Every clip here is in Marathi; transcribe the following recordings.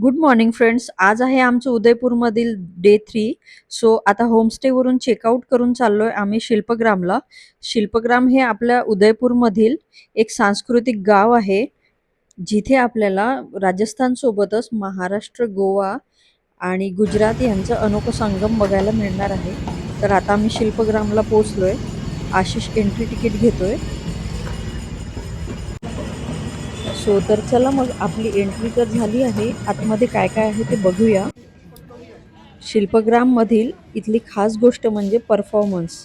गुड मॉर्निंग फ्रेंड्स आज आहे आमचं उदयपूरमधील डे थ्री सो आता होमस्टेवरून चेकआउट करून चाललो आहे आम्ही शिल्पग्रामला. शिल्पग्राम हे आपल्या उदयपूरमधील एक सांस्कृतिक गाव आहे. जिथे आपल्याला राजस्थानसोबतच महाराष्ट्र गोवा आणि गुजरात यांचं अनोखं संगम बघायला मिळणार आहे. तर आता आम्ही शिल्पग्रामला पोचलो आहे आशिष एंट्री तिकीट घेतो आहे सो तर चला मग आपली एंट्री तर झाली आहे. आतमध्ये काय काय आहे ते बघूया. शिल्पग्राममधील इथली खास गोष्ट म्हणजे परफॉर्मन्स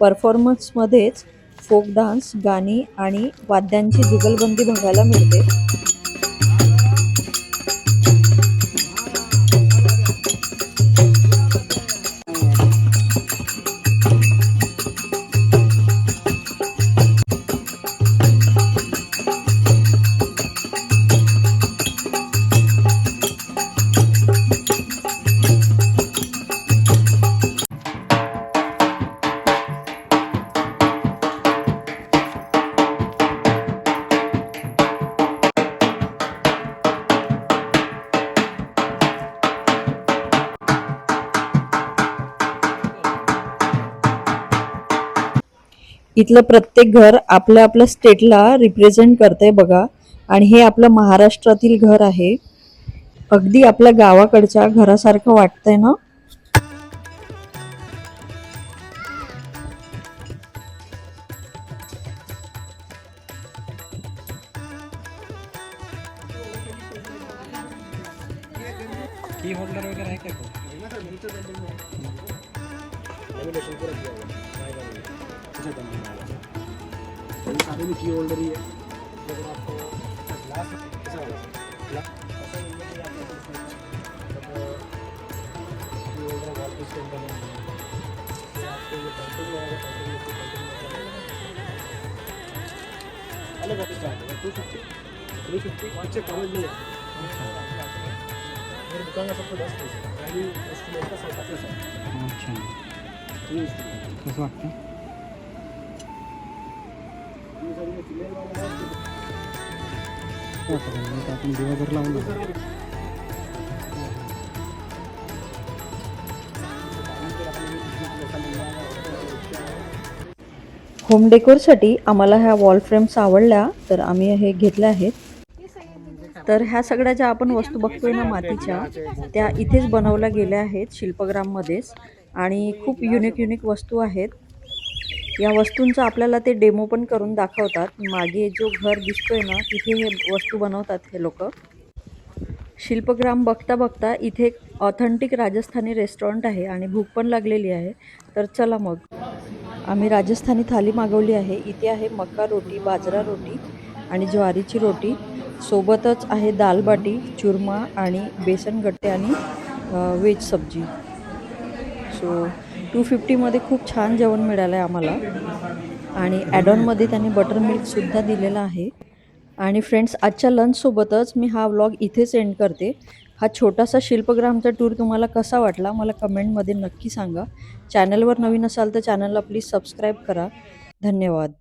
परफॉर्मन्समध्येच फोक डान्स गाणी आणि वाद्यांची जुगलबंदी बघायला मिळते. इथलं प्रत्येक घर आपल्या आपल्या स्टेटला रिप्रेझेंट करतंय बघा. आणि हे आपलं महाराष्ट्रातील घर आहे. अगदी आपल्या गावाकडच्या घरासारखं वाटतंय ना? होल्डर वगैरे आहे का? उसे दम देना होगा। इन सारे में की होल्डर ही। है अगर आपको अलग office charge two fifty three fifty पाँच से कम नहीं है। मेरी दुकान का सबको दस पीस पहली उसकी का सौ पचास है। अच्छा। तो आपण दिवसभर लावून होम डेकोरसाठी आम्हाला ह्या वॉल फ्रेम्स आवडल्या तर आम्ही हे घेतल्या आहेत. तर ह्या सगळ्या ज्या आपण वस्तू बघतोय ना मातीच्या त्या इथेच बनवल्या गेल्या आहेत शिल्पग्राममध्येच. आणि खूप युनिक युनिक वस्तू आहेत. या वस्तूंचा आपल्याला ते डेमो पण करून दाखवतात. मागे जो घर दिसतोय ना तिथे हे वस्तू बनवतात हे लोक. शिल्पग्राम बघता बघता इथे एक ऑथेंटिक राजस्थानी रेस्टॉरंट आहे आणि भूक पण लागलेली आहे. तर चला मग. आम्ही राजस्थानी थाली मागवली आहे. इथे आहे मका रोटी बाजरा रोटी आणि ज्वारीची रोटी. सोबतच आहे दाल बाटी चुरमा आणि बेसन गट्टे आणि व्हेज सब्जी. सो टू फिफ्टीमध्ये खूप छान जेवण मिळालं आहे आम्हाला. आणि ॲडॉनमध्ये त्यांनी बटर मिल्कसुद्धा दिलेला आहे. आणि फ्रेंड्स आजच्या लंचसोबतच मी हा व्लॉग इथेच एंड करते. हा छोटासा शिल्पग्रामचा टूर तुम्हाला कसा वाटला मला कमेंटमध्ये नक्की सांगा. चॅनलवर नवीन असाल तर चॅनलला प्लीज सबस्क्राईब करा. धन्यवाद.